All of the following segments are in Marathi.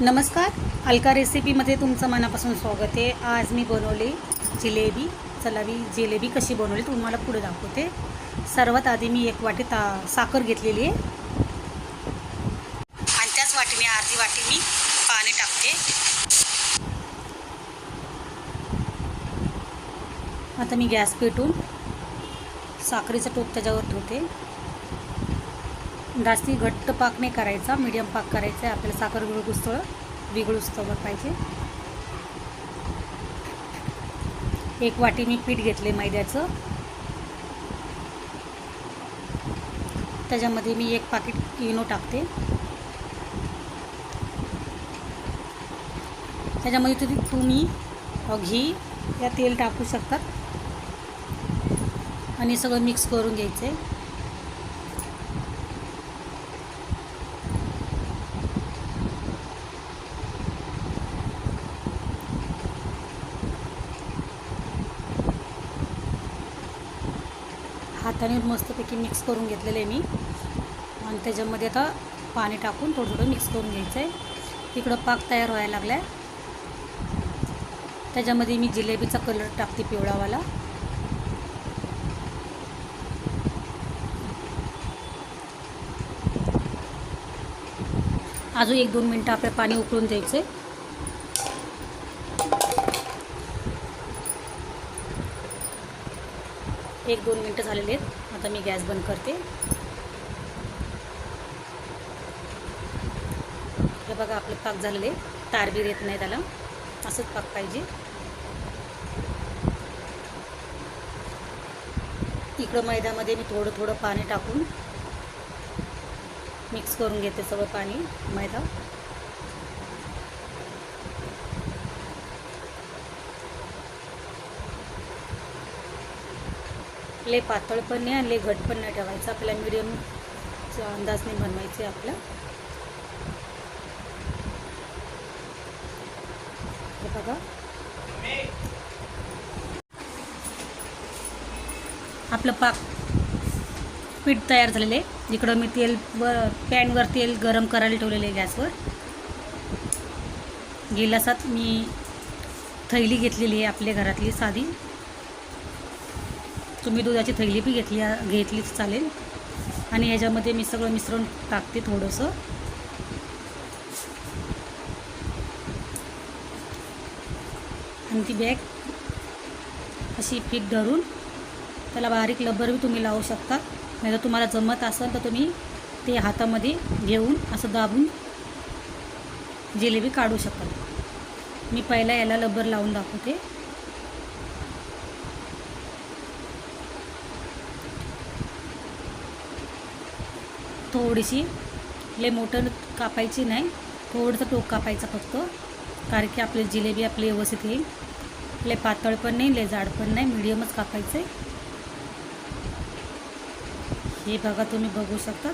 नमस्कार. अलका रेसिपीमध्ये तुमचं मनापासून स्वागत आहे. आज मी बनवली जिलेबी. चला मी जिलेबी कशी बनवली तुम्हाला पुढे दाखवते. सर्वात आधी मी एक वाटी ता साखर घेतलेली आहे. आणि त्याच वाटीने अर्धी वाटी मी पाणी टाकते. आता मी गॅस पेटून साखरेचं टोप त्याच्यावर ठेवते. जास्ती घट्ट पाक नाही करायचा मीडियम पाक करायचा आहे. आपल्याला साखर विरघुस्तळ विरघुस्तवर पाहिजे. एक वाटी मी पीठ घेतले मैद्याचं. त्याच्यामध्ये मी एक पाकिट इनो टाकते. त्याच्यामध्ये तुम्ही तुम्ही घी या तेल टाकू शकतात आणि सगळं मिक्स करून घ्यायचं आहे हाताने मस्तपैकी मिक्स करून घेतलेलं आहे मी. आणि त्याच्यामध्ये आता पाणी टाकून थोडं थोडं मिक्स करून घ्यायचं आहे तिकडं पाक तयार व्हायला लागला आहे त्याच्यामध्ये मी जिलेबीचा कलर टाकते पिवळावाला. अजून एक दोन मिनटं आपल्या पाणी उकळून द्यायचं आहे एक दोन मिनटं झालेले आहेत. आता मी गॅस बंद करते. हे बघा आपलं पाक झालेले तारबीर येत नाही त्याला. असंच पाक पाहिजे. इकडं मैद्यामध्ये मी थोडं थोडं पाणी टाकून मिक्स करून घेते सगळं पाणी मैदा. लय पातळ पण नाही आणि लय घट पण नाही ठेवायचं. आपल्या मिडियमचा अंदाजने बनवायचे आपलं. हे बघा. आपलं पाक पीठ तयार झालेलं आहे. इकडं मी तेल व पॅनवर तेल गरम करायला ठेवलेलं आहे गॅसवर. गिलासात मी थैली घेतलेली आहे आपल्या घरातली साधी. तुम्ही दुधाची थैली बी घेतली घेतली चालेल. आणि याच्यामध्ये मी सगळं मिसळून टाकते थोडंसं. आणि ती बॅग अशी फिट धरून त्याला बारीक लब्बर बी तुम्ही लावू शकता. नाही तर तुम्हाला जमत असेल तर तुम्ही ते हातामध्ये घेऊन असं दाबून जिलेबी काढू शकाल मी पहिला याला लब्बर लावून दाखवते. थोडीशी लय मोठं कापायची नाही थोडंसं टोक कापायचं फक्त कारण की आपली जिलेबी आपली व्यवस्थित येईल. लय पातळ पण नाही लय जाड पण नाही मिडियमच कापायचं. आहे हे बघा तुम्ही बघू शकता.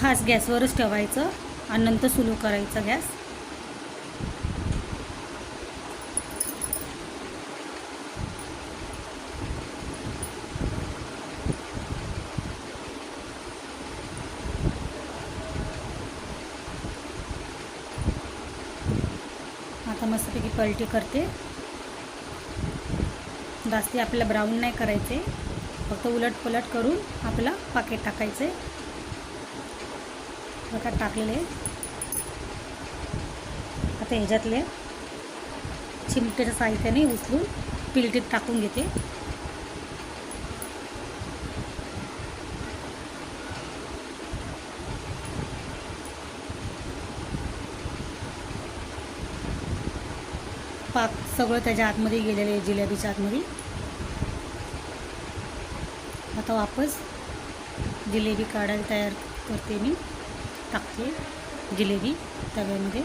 फास्ट गॅसवरच ठेवायचं आणि नंतर सुलू करायचा गॅस आता मस्तपैकी पलटी करते. जास्ती आपल्याला ब्राऊन नाही करायचे. फक्त उलट पलट करून आपला पाकेट टाकायचे. बघा टाकलेले. आता ह्याच्यातले चिमट्याच्या साहित्याने उचलून पिलटीत टाकून घेते. पाक सगळं त्याच्या आतमध्ये गेलेलं आहे जिलेबीच्या आतमध्ये. आता वापस जिलेबी काढायला तयार करते मी. टाकते जिलेबी तव्यामध्ये.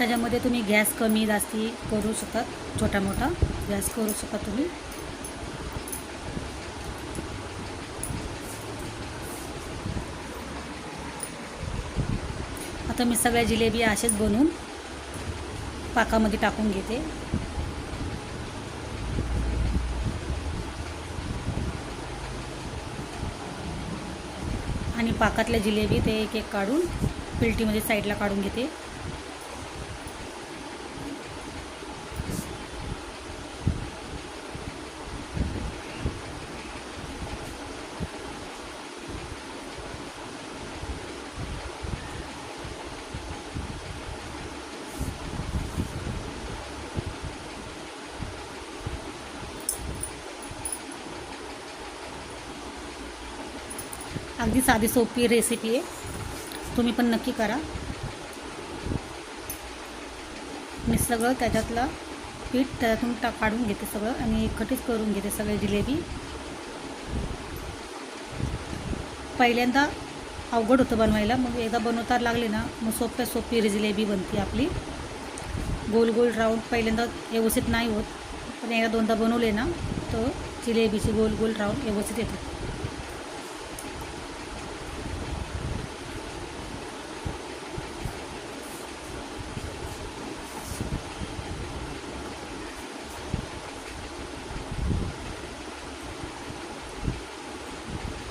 त्याच्यामध्ये तुम्ही गॅस कमी जास्ती करू शकतात छोटा मोठा गॅस करू शकता तुम्ही. आता मी सगळ्या जिलेबी असेच बनवून पाकामध्ये टाकून घेते. आणि पाकातल्या जिलेबी ते एक एक काढून पिलटीमध्ये साईडला काढून घेते. अगदी साधी सोपी रेसिपी आहे. तुम्ही पण नक्की करा. मी सगळं त्याच्यातलं पीठ त्याच्यातून टा काढून घेते सगळं आणि एकखटीच करून घेते सगळे जिलेबी. पहिल्यांदा अवघड होतं बनवायला मग एकदा बनवता लागले ना मग सोप्या सोपी जिलेबी बनते आपली. गोल गोल राऊंड पहिल्यांदा व्यवस्थित नाही होत पण एकदा दोनदा बनवले ना तर जिलेबीची गोल गोल राऊंड व्यवस्थित येतात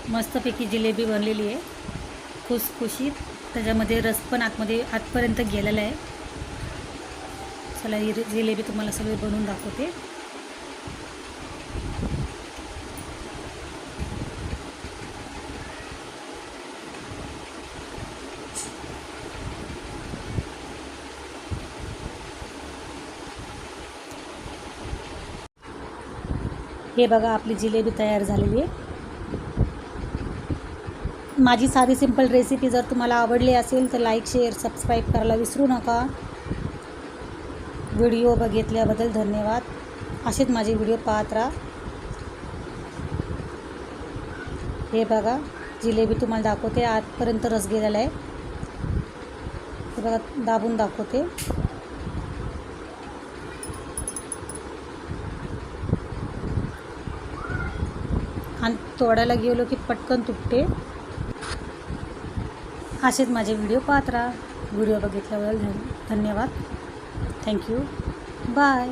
मस्तपैकी जिलेबी बनलेली आहे. खुसखुशीत. त्याच्यामध्ये रस पण आतमध्ये आतपर्यंत गेलेला आहे. चला ही जिलेबी तुम्हाला सगळी बनवून दाखवते. हे बघा आपली जिलेबी तयार झालेली आहे. माझी साधी सिंपल रेसिपी जर तुम्हाला आवडली असेल तर लाईक शेअर सबस्क्राईब करायला विसरू नका. व्हिडिओ बघितल्याबद्दल धन्यवाद. असेच माझे व्हिडिओ पाहत राहा. हे बघा जिलेबी तुम्हाला दाखवते. आजपर्यंत रस गेलेला आहे. हे बघा दाबून दाखवते. आणि तोडायला गेलो की पटकन तुटते. असेच माझे व्हिडिओ पाहत राहा. व्हिडिओ बघितल्याबद्दल धन धन्यवाद. Thank you bye